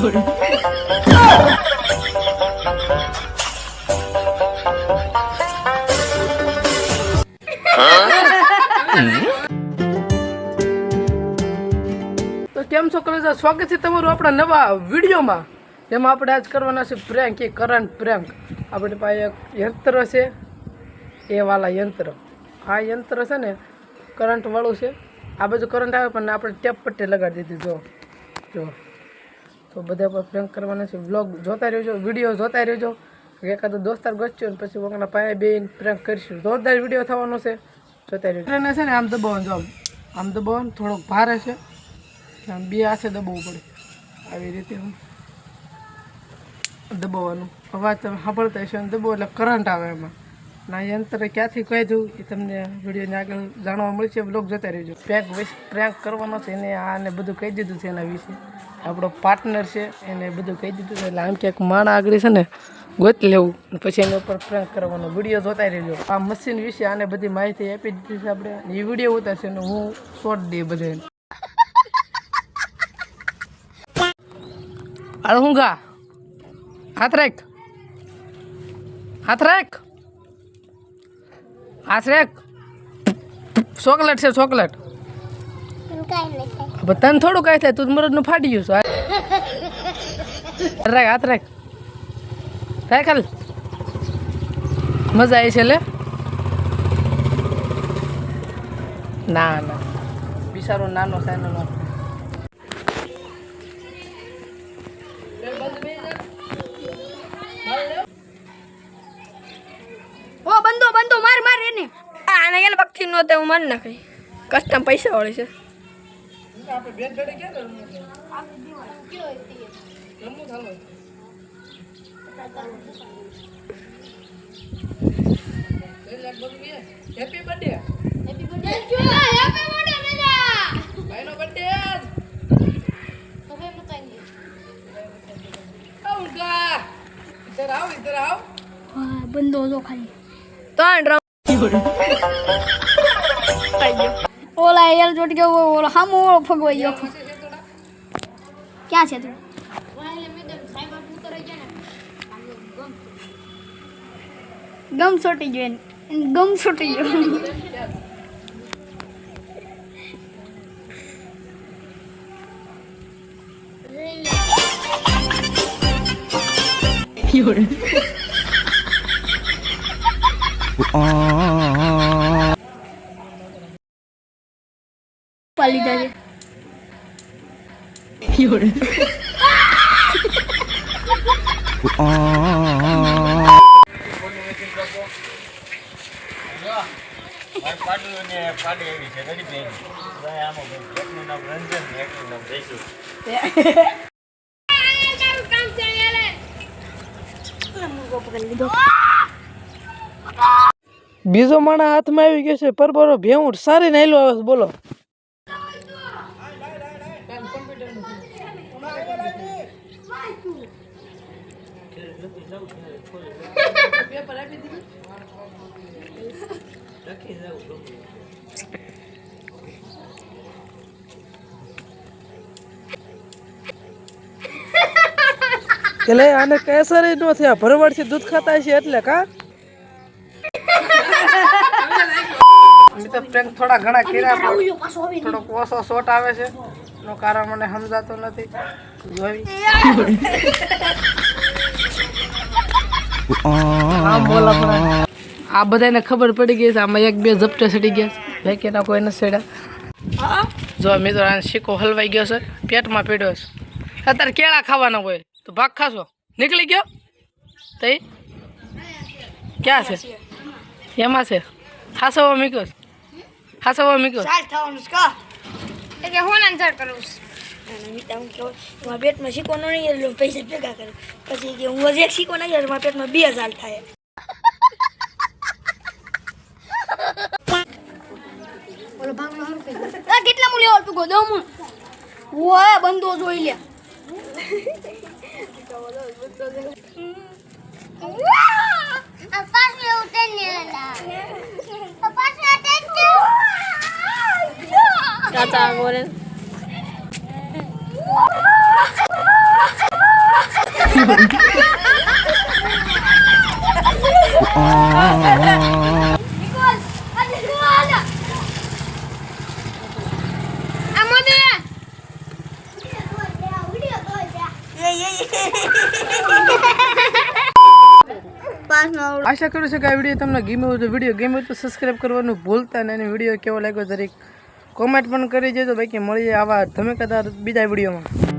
તો કેમ છો કલેજા? સ્વાગત છે તમારું આપણા નવા વિડીયોમાં. જેમાં આપણે આજ કરવાના છે પ્રેન્ક એ કરંટ પ્રેન્ક આપણી પાસે એક યંત્ર છે, એ વાલા યંત્ર. આ યંત્ર છે ને કરંટવાળું છે. આ બધું કરંટ આવે પણ આપણે ટેપ પટ્ટી લગાડી દીધી, જો. જો. તો બધા પર પ્રેન્ક કરવાના છે. વ્લોગ જોતા રહેજો વીડિયો જોતા રહેજો. એકાદો દોસ્તાર ગચ્યો ને પછી વગરના પાસે બેન પ્રેન્ક કરીશું. જોરદાર વીડિયો થવાનો છે. જોતા રહેજો. એને છે ને આમ દબાવવાનું, જો આમ. દબાવવાનું, થોડોક ભારે છે. આમ બે આશે દબાવવું પડે. આવી રીતે દબાવવાનું. અવાજ તમે સાંભળતા હશો ને દબાવો એટલે કરંટ આવે એમાં. ના યંત્ર ક્યાંથી કહેતું એ તમને વિડીયોની આગળ જાણવા મળશે. બ્લોગ જોતા રહેજો. વિશે પ્રેન્ક કરવાનો છે એને, આને બધું કહી દીધું છે એના વિશે. આપણો પાર્ટનર છે, એને બધું કહી દીધું છે. એટલે આમ ક્યાંક માણા આગળ છે ને, ગોતી લેવું. પછી એના ઉપર પ્રેન્ક કરવાનો. વીડિયો જોતા રહેજો. આ મશીન વિશે આને બધી માહિતી આપી દીધી છે આપણે. એ વીડિયો ઉતારશે અને હું શોર્ટ દઈએ બધે હાલ, હું હાથ રાખ. હાથ રાખ. રાખ ચોકલેટ છે ચોકલેટ. તને થોડું કાંઈ થાય તું મરદનું ફાટી ગયું છું રાખ હાથ રાખ. રાખ હાલ મજા આવી છે લે. ના ના. બિચારો નાનો સાનો નો ઓ બંધો બંધો માર માર એને આ આને એને તો હું મન નાખી. કસ્ટમ પૈસા વાળી છે. હેપી બર્થડે ભાઈનો બર્થડે આઉગા ઇધર આવ ઇધર આવ બંધો જો ખાલી. ત્રણ રાઉન્ડ ઓલા એલ જોટ ગયો ઓલો હામો ઓલો ફગવાઈ ગયો. ક્યાં છે તું? ગમ છોટી ગયો ગમ સોટી ગયો. પાલી નામ જયસુ બીજો માણા હાથમાં આવી ગયો છે પર બરો ભેઉટ સારી નાયલો આવે એટલે આને કેસર નો થયા, ભરવાડથી દૂધ ખાતા છે એટલે કા? થોડા ઘણા કેરા થોડોક ઓછો શોટ આવે છે. એનું કારણ મને સમજાતું નથી. આ બધાને ખબર પડી ગઈ છે આમાં એક બે ઝપટે સડી ગયા છે. બાકી ના કોઈ નથી સડ્યા. જો મિત્રો આને શીકો હલવાઈ ગયો છે પેટમાં પીડ્યો છે. અત્યારે કેળા ખાવાના હોય તો ભાગ ખાશો. નીકળી ગયો? તઈ? ક્યાં છે? એમાં છે. હાસવા મીક્યો હાસવો હાસવા મીક્યો એટલે હું આન્સર કરું છું. મારા પેટમાં શીખો નહીં એટલે પૈસા ભેગા કરું. પછી કે હું હજી એક શીખો નહીં મારા પેટમાં બે હજાર થાય. ઓલો ભાગનો હારું કઈ કેટલા મૂલ્ય ઓલ પીગો દઉં હું? ઓય બંધો જોઈ લે. બોલે આશા કરું છું કે આ વીડિયો તમને ગમ્યો હોય તો વીડિયો ગમ્યો તો સબસ્ક્રાઈબ કરવાનું ભૂલતા નહીં વીડિયો કેવો લાગ્યો દરેક કોમેન્ટ પણ કરી દેજો બાકી મળીએ આવા ધમેકાદાર બીજા વિડીયોમાં.